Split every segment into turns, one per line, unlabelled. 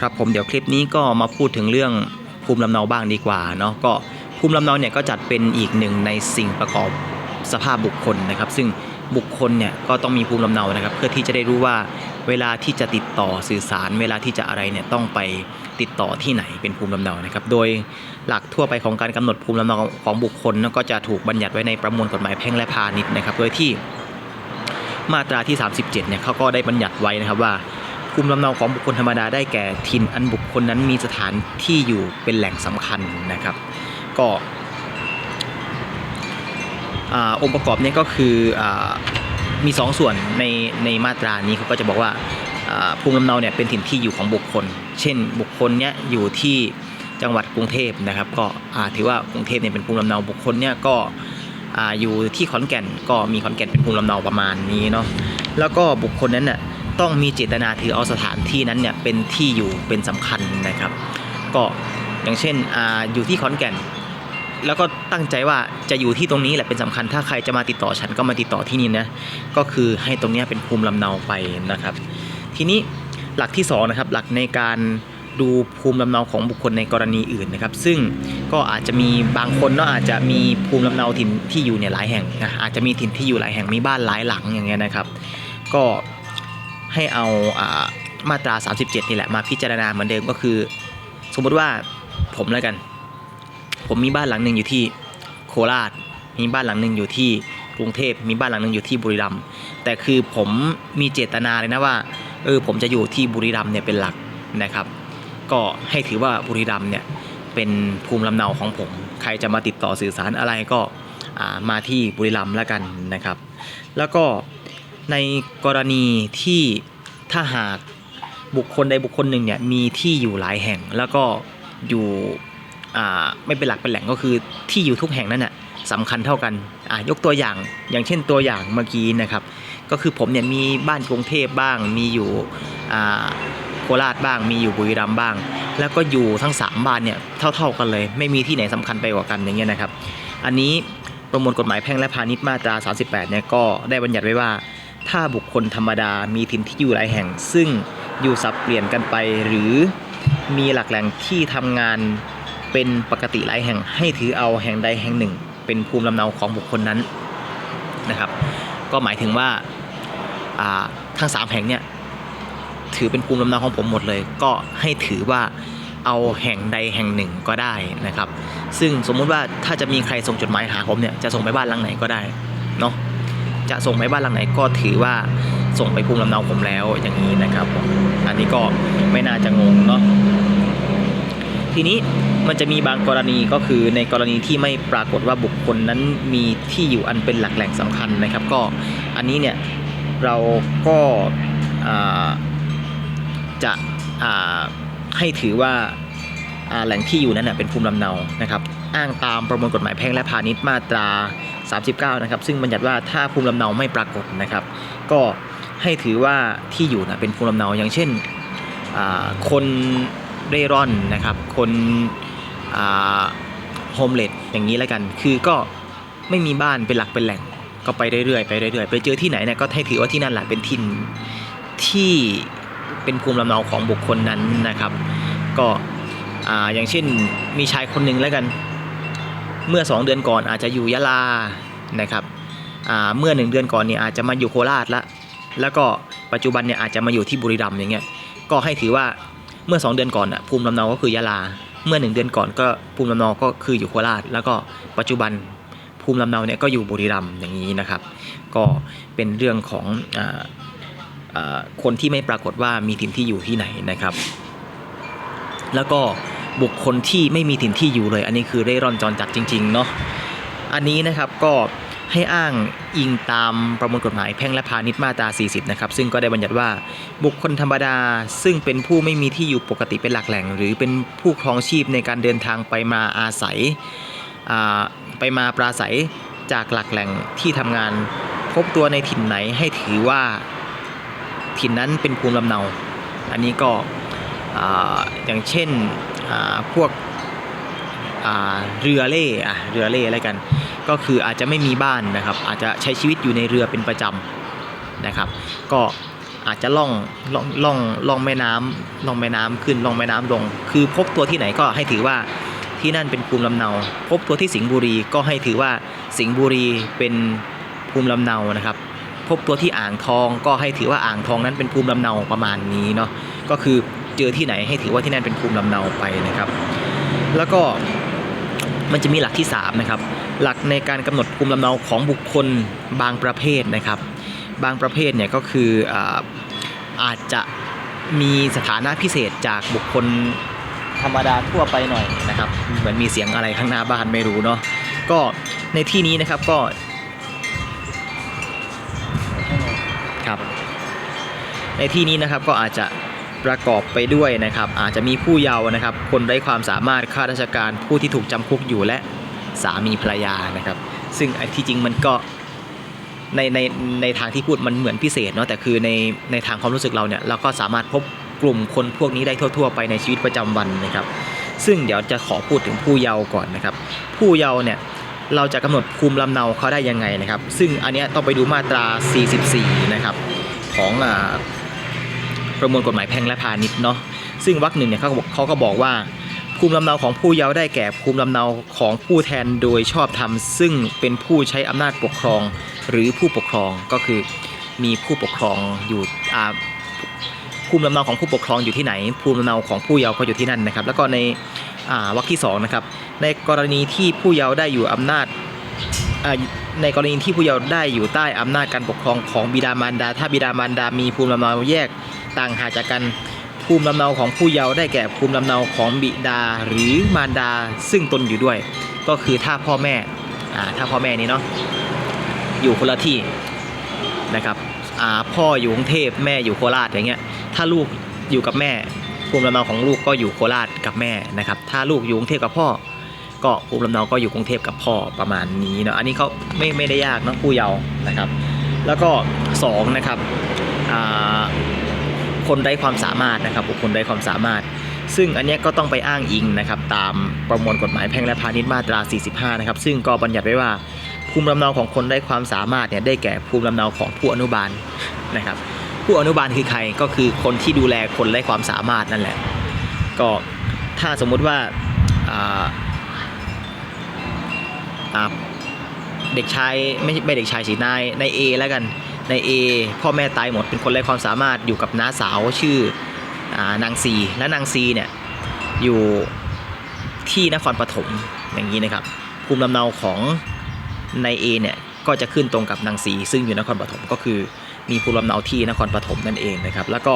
ครับผมเดี๋ยวคลิปนี้ก็มาพูดถึงเรื่องภูมิลำเนาบ้างดีกว่าเนาะก็ภูมิลำเนาเนี่ยก็จัดเป็นอีกหนึ่งในสิ่งประกอบสภาพบุคคลนะครับ ซึ่งบุคคลเนี่ยก็ต้องมีภูมิลำเนานะครับ เพื่อที่จะได้รู้ว่าเวลาที่จะติดต่อสื่อสาร เวลาที่จะอะไรเนี่ยต้องไปติดต่อที่ไหนเป็นภูมิลำเนานะครับ โดยหลักทั่วไปของการกำหนดภูมิลำเนาของบุคคลก็จะถูกบัญญัติไว้ในประมวลกฎหมายแพ่งและพาณิชย์นะครับ โดยที่มาตราที่ 37เนี่ยเขาก็ได้บัญญัติไว้นะครับว่า ภูมิลำเนาของบุคคลธรรมดาได้แก่ถิ่นอันบุคคลนั้นมีสถานที่อยู่เป็นแหล่งสำคัญนะครับ ก็อ่าองค์ประกอบเนี้ก็คืออมีสองส่วนในในมาตรานี้เขาก็จะบอกว่าภูมิลำเนาเนี่ยเป็นถิ่นที่อยู่ของบุคคล เช่นบุคคลเนี้ยอยู่ที่จังหวัดกรุงเทพนะครับ ก็ถือว่ากรุงเทพเนี่ยเป็นภูมิลำเนาบุคคลเนี่ยก็อ่าอยู่ที่ขอนแก่นก็มีขอนแก่นเป็นภูมิลำเนาประมาณนี้เนาะแล้วก็บุคคลนั้นน่ะ ต้องมีเจตนาถือเอาสถานที่นั้นเนี่ยเป็นที่อยู่เป็นสำคัญนะครับ ก็อย่างเช่นออยู่ที่ขอนแก่น แล้วก็ตั้งใจว่าจะอยู่ที่ตรงนี้แหละเป็นสำคัญ ถ้าใครจะมาติดต่อฉันก็มาติดต่อที่นี่นะก็คือให้ตรงนี้เป็นภูมิลำเนาไปนะครับ ทีนี้หลักที่สองนะครับหลักในการดูภูมิลำเนาของบุคคลในกรณีอื่นนะครับ ซึ่งก็อาจจะมีบางคนเนาะอาจจะมีภูมิลำเนาถิ่นที่อยู่เนี่ยหลายแห่งนะอาจจะมีถิ่นที่อยู่หลายแห่งมีบ้านหลายหลังอย่างเงี้ยนะครับ ก็ ให้เอาอามาตรา 37 นี่แหละมาพิจารณาเหมือนเดิมก็คือ สมมติว่าผมแล้วกัน ผมมีบ้านหลังหนึ่งอยู่ที่โคราช มีบ้านหลังหนึ่งอยู่ที่กรุงเทพมีบ้านหลังหนึ่งอยู่ที่บุรีรัมย์แต่คือผมมีเจตนาเลยนะว่าเออผมจะอยู่ที่บุรีรัมย์เนี่ยเป็นหลักนะครับ ก็ให้ถือว่าบุรีรัมย์เนี่ยเป็นภูมิลำเนาของผม ใครจะมาติดต่อสื่อสารอะไรก็มาที่บุรีรัมย์แล้วกันนะครับ แล้วก็ ในกรณีที่ถ้าหากบุคคลใดบุคคลหนึ่งเนี่ยมีที่อยู่หลายแห่งแล้วก็อยู่ไม่เป็นหลักเป็นแหล่งก็คือที่อยู่ทุกแห่งนั้นน่ะสำคัญเท่ากันยกตัวอย่างอย่างเช่นตัวอย่างเมื่อกี้นะครับ ก็คือผมเนี่ยมีบ้านกรุงเทพบ้าง มีอยู่โคราชบ้าง มีอยู่บุรีรัมย์บ้าง แล้วก็อยู่ทั้งสามบ้านเนี่ยเท่า ๆกันเลย ไม่มีที่ไหนสำคัญไปกว่ากันอย่างเงี้ยนะครับ อันนี้ประมวลกฎหมายแพ่งและพาณิชย์มาตรา 38เนี่ยก็ได้บัญญัติไว้ว่า ถ้าบุคคลธรรมดามีถิ่นที่อยู่หลายแห่ง ซึ่งอยู่สับเปลี่ยนกันไป หรือมีหลักแหล่งที่ทำงานเป็นปกติหลายแห่ง ให้ถือเอาแห่งใดแห่งหนึ่ง เป็นภูมิลำเนาของบุคคลนั้นนะครับ ก็หมายถึงว่าอ่าทั้งสามแห่งเนี่ยถือเป็นภูมิลำเนาของผมหมดเลย ก็ให้ถือว่าเอาแห่งใดแห่งหนึ่งก็ได้นะครับ ซึ่งสมมุติว่าถ้าจะมีใครส่งจดหมายหาผมเนี่ยจะส่งไปบ้านหลังไหนก็ได้เนาะ จะส่งไปบ้านหลังไหนก็ถือว่าส่งไปภูมิลำเนาผมแล้วอย่างนี้นะครับผมอันนี้ก็ไม่น่าจะงงเนาะทีนี้มันจะมีบางกรณีก็คือในกรณีที่ไม่ปรากฏว่าบุคคลนั้นมีที่อยู่อันเป็นหลักแหล่งสำคัญนะครับ ก็อันนี้เนี่ยเราก็จะให้ถือว่า แหล่งที่อยู่นั้นเป็นภูมิลำเนานะครับอ้างตามประมวลกฎหมายแพ่งและพาณิชย์มาตรา 39 นะครับ ซึ่งบัญญัติว่าถ้าภูมิลำเนาไม่ปรากฏนะครับ ก็ให้ถือว่าที่อยู่นะเป็นภูมิลำเนาอย่างเช่นคนเร่ร่อนนะครับ คนโฮมเลดอย่างนี้แล้วกัน คือก็ไม่มีบ้านเป็นหลักเป็นแหล่งก็ไปเรื่อยๆไปเรื่อยๆไปเจอที่ไหนเนี่ยก็ให้ถือว่าที่นั่นแหละเป็นถิ่นที่เป็นภูมิลำเนาของบุคคลนั้นนะครับ ก็ อ่าอย่างเช่นมีชายคนหนึ่งแล้วกัน เมื่อ 2 เดือนก่อนอาจจะอยู่ยะลานะครับอ่าเมื่อ 1 เดือนก่อนเนี่ยอาจจะมาอยู่โคราชละแล้วก็ปัจจุบันเนี่ยอาจจะมาอยู่ที่บุรีรัมย์อย่างเงี้ยก็ให้ถือว่าเมื่อ 2 เดือนก่อนอะภูมิลำเนาก็คือยะลา เมื่อ 1 เดือนก่อนก็ภูมิลำเนาก็คืออยู่โคราช แล้วก็ปัจจุบันภูมิลำเนาเนี่ยก็อยู่บุรีรัมย์อย่างนี้นะครับ ก็เป็นเรื่องของอาอ่าคนที่ไม่ปรากฏว่ามีถิ่นที่อยู่ที่ไหนนะครับ แล้วก็ บุคคลที่ไม่มีถิ่นที่อยู่เลย อันนี้คือเร่ร่อนจรจัดจริงๆเนาะอันนี้นะครับก็ให้อ้างอิงตามประมวลกฎหมายแพ่งและพาณิชย์มาตรา 40 นะครับ ซึ่งก็ได้บัญญัติว่าบุคคลธรรมดา ซึ่งเป็นผู้ไม่มีที่อยู่ปกติเป็นหลักแหล่ง หรือเป็นผู้ครองชีพในการเดินทางไปมาอาศัยไปมาปราศัยจากหลักแหล่งที่ทำงาน พบตัวในถิ่นไหนให้ถือว่าถิ่นนั้นเป็นภูมิลำเนา อันนี้ก็อย่างเช่น พวกเรือเล่อะเรือเล่อะไรกัน ก็คืออาจจะไม่มีบ้านนะครับ อาจจะใช้ชีวิตอยู่ในเรือเป็นประจำนะครับ ก็อาจจะล่องล่องล่องล่องแม่น้ำล่องแม่น้ำขึ้นล่องแม่น้ำลง คือพบตัวที่ไหนก็ให้ถือว่าที่นั่นเป็นภูมิลำเนา พบตัวที่สิงห์บุรีก็ให้ถือว่าสิงห์บุรีเป็นภูมิลำเนานะครับ พบตัวที่อ่างทองก็ให้ถือว่าอ่างทองนั้นเป็นภูมิลำเนาประมาณนี้เนาะก็คือ เจอที่ไหนให้ถือว่าที่นั่นเป็นภูมิลำเนาไปนะครับ แล้วก็มันจะมีหลักที่3นะครับหลักในการกำหนดภูมิลำเนาของบุคคลบางประเภทนะครับ บางประเภทเนี่ยก็คืออาจจะมีสถานะพิเศษจากบุคคลธรรมดาทั่วไปหน่อยนะครับเหมือนมีเสียงอะไรข้างหน้าบ้านไม่รู้เนาะก็ในที่นี้นะครับก็ครับในที่นี้นะครับก็อาจจะ ประกอบไปด้วยนะครับ อาจจะมีผู้เยาว์นะครับ คนไร้ความสามารถข้าราชการผู้ที่ถูกจำคุกอยู่และสามีภรรยานะครับ ซึ่งที่จริงมันก็ในในในทางที่พูดมันเหมือนพิเศษเนาะแต่คือในในทางความรู้สึกเราเนี่ยเราก็สามารถพบกลุ่มคนพวกนี้ได้ทั่ว ๆ ไปในชีวิตประจำวันนะครับ ซึ่งเดี๋ยวจะขอพูดถึงผู้เยาว์ก่อนนะครับ ผู้เยาว์เนี่ยเราจะกำหนดภูมิลำเนาเขาได้ยังไงนะครับ ซึ่งอันเนี้ยต้องไปดูมาตรา 44 นะครับของ ประมวลกฎหมายแพ่งและพาณิชย์เนาะซึ่งวรรคหนึ่งเนี่ยเขาก็บอกเขาก็บอกว่า ภูมิลำเนาของผู้เยาว์ได้แก่ภูมิลำเนาของผู้แทนโดยชอบธรรมซึ่งเป็นผู้ใช้อำนาจปกครองหรือผู้ปกครองก็คือมีผู้ปกครองอยู่ภูมิลำเนาของผู้ปกครองอยู่ที่ไหน ภูมิลำเนาของผู้เยาว์ก็อยู่ที่นั่นนะครับ แล้วก็ในวรรคที่สองนะครับในกรณีที่ผู้เยาว์ได้อยู่อำนาจในกรณีที่ผู้เยาว์ได้อยู่ใต้อำนาจการปกครองของบิดามารดา ถ้าบิดามารดามีภูมิลำเนาแยก ต่างหากจากกันภูมิลำเนาของผู้เยาว์ได้แก่ภูมิลำเนาของบิดาหรือมารดาซึ่งตนอยู่ด้วย ก็คือถ้าพ่อแม่อ่าถ้าพ่อแม่นี้เนาะอยู่คนละที่นะครับอ่าพ่ออยู่กรุงเทพแม่อยู่โคราชอย่างเงี้ยถ้าลูกอยู่กับแม่ภูมิลำเนาของลูกก็อยู่โคราชกับแม่นะครับถ้าลูกอยู่กรุงเทพกับพ่อ ก็ภูมิลำเนาก็อยู่กรุงเทพกับพ่อประมาณนี้เนาะอันนี้เขาไม่ไม่ได้ยากเนาะผู้เยาว์นะครับ แล้วก็สองนะครับอ่า คนไร้ความสามารถนะครับบุคคลไร้ความสามารถ ซึ่งอันนี้ก็ต้องไปอ้างอิงนะครับตามประมวลกฎหมายแพ่งและพาณิชย์มาตรา 45 นะครับซึ่งก็บัญญัติไว้ว่าภูมิลำเนาของคนไร้ความสามารถเนี่ยได้แก่ภูมิลำเนาของผู้อนุบาลนะครับผู้อนุบาลคือใครก็คือคนที่ดูแลคนไร้ความสามารถนั่นแหละก็ถ้าสมมุติว่าาาเด็กชายไม่ไม่เด็กชายสินายนายเอแล้วกัน ในายเอพ่อแม่ตายหมดเป็นคนไร้ความสามารถอยู่กับน้าสาวชื่ออานางซีและนางซีเนี่ยอยู่ที่นครปฐมอย่างนี้นะครับภูมิลำเนาของในายเอเนี่ยก็จะขึ้นตรงกับนางซีซึ่งอยู่นครปฐมก็คือมีภูมิลำเนาที่นครปฐมนั่นเองนะครับแล้วก็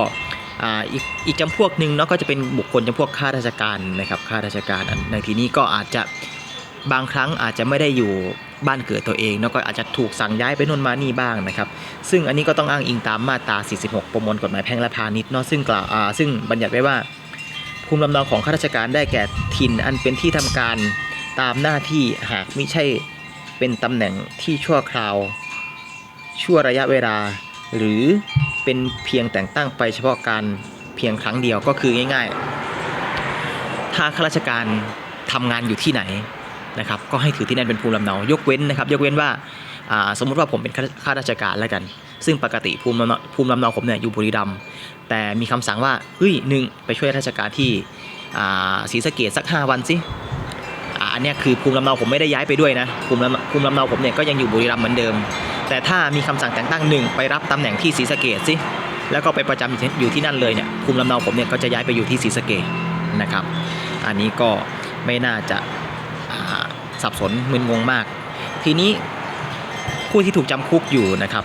อีกอีกจำพวกหนึ่งเนาะก็จะเป็นบุคคลจำพวกข้าราชการนะครับข้าราชการในที่นี้ก็อาจจะ บางครั้งอาจจะไม่ได้อยู่บ้านเกิดตัวเองแล้วก็อาจจะถูกสั่งย้ายไปโน่นมานี่บ้างนะครับ ซึ่งอันนี้ก็ต้องอ้างอิงตามมาตรา 46 ประมวลกฎหมายแพ่งและพาณิชย์เนาะซึ่งกล่าวอ่าซึ่งบัญญัติไว้ว่า ภูมิลำเนาของข้าราชการได้แก่ถิ่นอันเป็นที่ทำการตามหน้าที่หากไม่ใช่เป็นตำแหน่งที่ชั่วคราว ชั่วระยะเวลา หรือเป็นเพียงแต่งตั้งไปเฉพาะการเพียงครั้งเดียวก็คือง่าย ๆ ถ้าข้าราชการทำงานอยู่ที่ไหน นะครับก็ให้ถือที่นั่นเป็นภูมิลำเนายกเว้นนะครับยกเว้นว่าสมมุติว่าผมเป็นข้าราชการแล้วกัน ซึ่งปกติภูมิลำเนาภูมิลำเนาผมเนี่ยอยู่บุรีรัมย์แต่มีคำสั่งว่าเฮ้ยหนึ่งไปช่วยราชการที่ศรีสะเกดสัก 5 วันสิอันเนี้ยคือภูมิลำเนาผมไม่ได้ย้ายไปด้วยนะภูมิลำภูมิลำเนาผมเนี่ยก็ยังอยู่บุรีรัมย์เหมือนเดิม แต่ถ้ามีคำสั่งแต่งตั้งหนึ่งไปรับตำแหน่งที่ศรีสะเกดสิแล้วก็ไปประจำอยู่ที่นั่นเลยเนี่ยภูมิลำเนาผมเนี่ยก็จะย้ายไปอยู่ที่ศรีสะเกดนะครับ อันนี้ก็ไม่น่าจะ สับสนมึนงงมาก ทีนี้ผู้ที่ถูกจำคุกอยู่นะครับ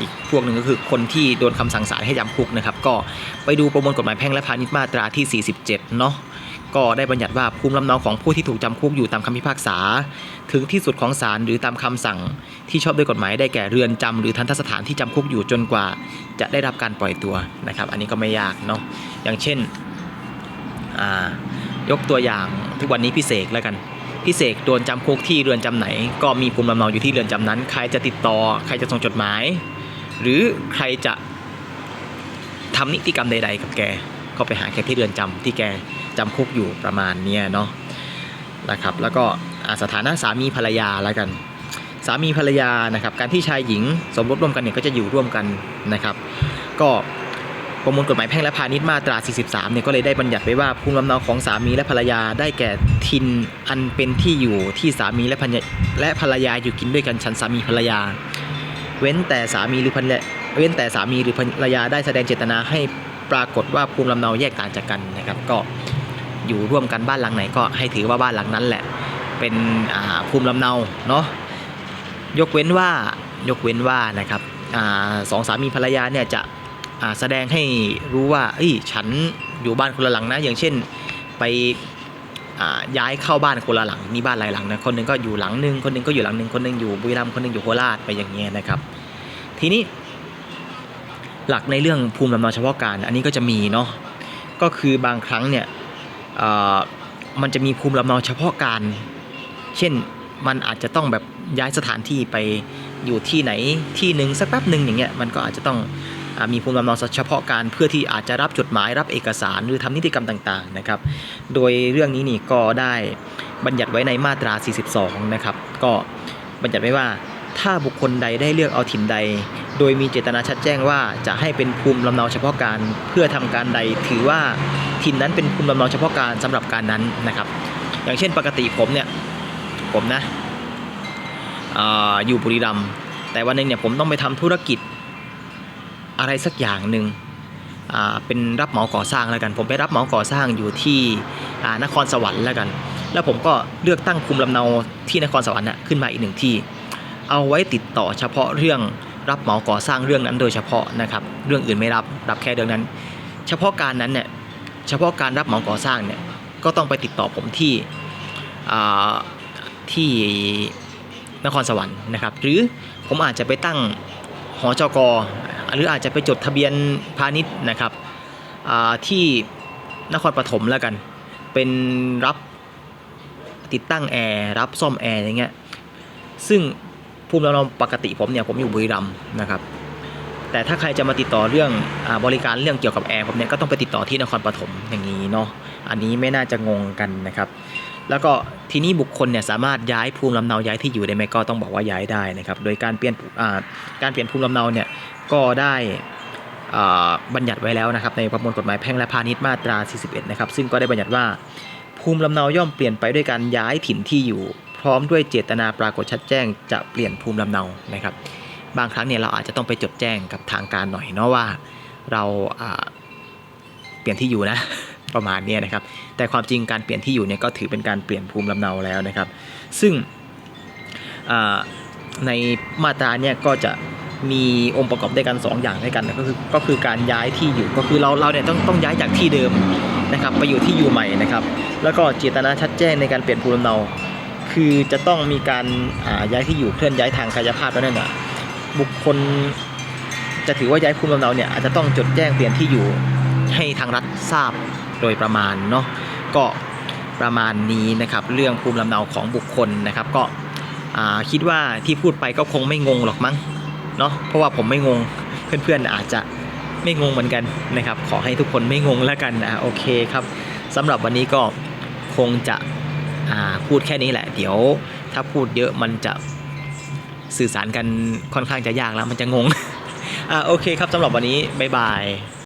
อีกพวกหนึ่งก็คือคนที่โดนคำสั่งศาลให้จำคุกนะครับก็ไปดูประมวลกฎหมายแพ่งและพาณิชย์มาตราที่ 47 เนาะก็ได้บัญญัติว่าภูมิลำเนาของผู้ที่ถูกจำคุกอยู่ตามคำพิพากษา ถึงที่สุดของศาลหรือตามคำสั่งที่ชอบด้วยกฎหมายได้แก่เรือนจำหรือทันทสถานที่จำคุกอยู่จนกว่า จะได้รับการปล่อยตัวนะครับ อันนี้ก็ไม่ยากเนาะอย่างเช่นยกตัวอย่างทุกวันนี้พิเศษแล้วกัน พิเศษโดนจำคุกที่เรือนจำไหน ก็มีภูมิลำเนาอยู่ที่เรือนจำนั้น ใครจะติดต่อ ใครจะส่งจดหมาย หรือใครจะทำนิติกรรมใด ๆ กับแก ก็ไปหาแกที่เรือนจำที่แกจำคุกอยู่ประมาณเนี้ยเนาะนะครับ แล้วก็สถานะสามีภรรยาแล้วกัน สามีภรรยานะครับ การที่ชายหญิงสมรสร่วมกันเนี่ยก็จะอยู่ร่วมกันนะครับ ก็ ประมวลกฎหมายแพ่งและพาณิชย์มาตรา 43 เนี่ยก็เลยได้บัญญัติไว้ว่าภูมิลำเนาของสามีและภรรยาได้แก่ทินอันเป็นที่อยู่ที่สามีและภรรยาและภรรยาอยู่กินด้วยกันฉันสามีภรรยา เว้นแต่สามีหรือภรรยาเว้นแต่สามีหรือภรรยาได้แสดงเจตนาให้ปรากฏว่าภูมิลำเนาแยกต่างจากกันนะครับ ก็อยู่ร่วมกันบ้านหลังไหนก็ให้ถือว่าบ้านหลังนั้นแหละ เป็นอ่าภูมิลำเนาเนาะยกเว้นว่ายกเว้นว่านะครับอาสองสามีภรรยาเนี่ยจะ แสดงให้รู้ว่าเอ้ยฉันอยู่บ้านคนละหลังนะ อย่างเช่นไปย้ายเข้าบ้านคนละหลังมีบ้านหลายหลังนะคนหนึงก็อยู่หลังหนึงคนหนึงก็อยู่หลังหนึงคนหนึงอยู่บุรีรัมย์คนหนึงอยู่โคราชไปอย่างเงี้ยนะครับ ทีนี้ หลักในเรื่องภูมิลำเนาเฉพาะการอันนี้ก็จะมีเนาะก็คือบางครั้งเนี่ยมันจะมีภูมิลำเนาเฉพาะการ เช่นมันอาจจะต้องแบบย้ายสถานที่ไปอยู่ที่ไหนที่หนึ่งสักแป๊บหนึ่งอย่างเงี้ยมันก็อาจจะต้อง มีภูมิลำเนาเฉพาะการเพื่อที่อาจจะรับจดหมายรับเอกสารหรือทำนิติกรรมต่างๆนะครับ โดยเรื่องนี้นี่ก็ได้บัญญัติไว้ในมาตรา 42 นะครับ ก็บัญญัติไว้ว่าถ้าบุคคลใดได้เลือกเอาถิ่นใด โดยมีเจตนาชัดแจ้งว่าจะให้เป็นภูมิลำเนาเฉพาะการเพื่อทำการใด ถือว่าถิ่นนั้นเป็นภูมิลำเนาเฉพาะการสำหรับการนั้นนะครับ อย่างเช่นปกติผมเนี่ยผมนะออยู่บุรีรัมย์แต่วันหนึงเนี่ยผมต้องไปทำธุรกิจ อะไรสักอย่างหนึ่งเป็นรับเหมาก่อสร้างแล้วกัน ผมไปรับเหมาก่อสร้างอยู่ที่นครสวรรค์แล้วกัน แล้วผมก็เลือกตั้งภูมิลำเนาที่นครสวรรค์น่ะขึ้นมาอีกหนึ่งที่ เอาไว้ติดต่อเฉพาะเรื่องรับเหมาก่อสร้างเรื่องนั้นโดยเฉพาะนะครับ เรื่องอื่นไม่รับรับแค่เรื่องนั้น เฉพาะการนั้นเนี่ยเฉพาะการรับเหมาก่อสร้างเนี่ยก็ต้องไปติดต่อผมที่ที่นครสวรรค์นะครับ หรือผมอาจจะไปตั้งหอจก หรืออาจจะไปจดทะเบียนพาณิชย์นะครับที่นครปฐมแล้วกัน เป็นรับติดตั้งแอร์รับซ่อมแอร์อย่างเงี้ยซึ่งภูมิลำเนาปกติผมเนี่ยผมอยู่บุรีรัมย์นะครับแต่ถ้าใครจะมาติดต่อเรื่องอบริการเรื่องเกี่ยวกับแอร์ผมเนี่ยก็ต้องไปติดต่อที่นครปฐมอย่างนี้เนาะอันนี้ไม่น่าจะงงกันนะครับ แล้วก็ทีนี้บุคคลเนี่ยสามารถย้ายภูมิลำเนาย้ายที่อยู่ได้ไหมก็ต้องบอกว่าย้ายได้นะครับ โดยการเปลี่ยนการเปลี่ยนภูมิลำเนาเนี่ย ก็ได้บัญญัติไว้แล้วนะครับในประมวลกฎหมายแพ่งและพาณิชย์มาตรา 41 นะครับ ซึ่งก็ได้บัญญัติว่า ภูมิลำเนาย่อมเปลี่ยนไปด้วยการย้ายถิ่นที่อยู่ พร้อมด้วยเจตนาปรากฏชัดแจ้ง จะเปลี่ยนภูมิลำเนานะครับ บางครั้งเนี่ยเราอาจจะต้องไปจดแจ้งกับทางการหน่อยเนาะว่าเราเปลี่ยนที่อยู่นะประมาณนี้นะครับ แต่ความจริงการเปลี่ยนที่อยู่เนี่ยก็ถือเป็นการเปลี่ยนภูมิลำเนาแล้วนะครับ ซึ่งในมาตราเนี่ยก็จะ มีองค์ประกอบด้วยกัน2อย่างด้วยกันก็คือก็คือการย้ายที่อยู่ก็คือเราเราเนี่ยต้องต้องย้ายจากที่เดิมนะครับไปอยู่ที่อยู่ใหม่นะครับ แล้วก็เจตนาชัดแจ้งในการเปลี่ยนภูมิลำเนา คือจะต้องมีการย้ายที่อยู่เคลื่อนย้ายทางกายภาพแล้วนั่นน่ะบุคคลจะถือว่าย้ายภูมิลำเนาเนี่ยอาจจะต้องจดแจ้งเปลี่ยนที่อยู่ให้ทางรัฐทราบโดยประมาณเนาะก็ประมาณนี้นะครับเรื่องภูมิลำเนาของบุคคลนะครับ ก็คิดว่าที่พูดไปก็คงไม่งงหรอกมั้ง เนาะเพราะว่าผมไม่งงเพื่อนๆอาจจะไม่งงเหมือนกันนะครับ ขอให้ทุกคนไม่งงแล้วกันนะโอเคครับสำหรับวันนี้ก็คงจะอ่าพูดแค่นี้แหละ เดี๋ยวถ้าพูดเยอะมันจะสื่อสารกันค่อนข้างจะยากแล้วมันจะงงอ่าโอเคครับสำหรับวันนี้บ๊ายบาย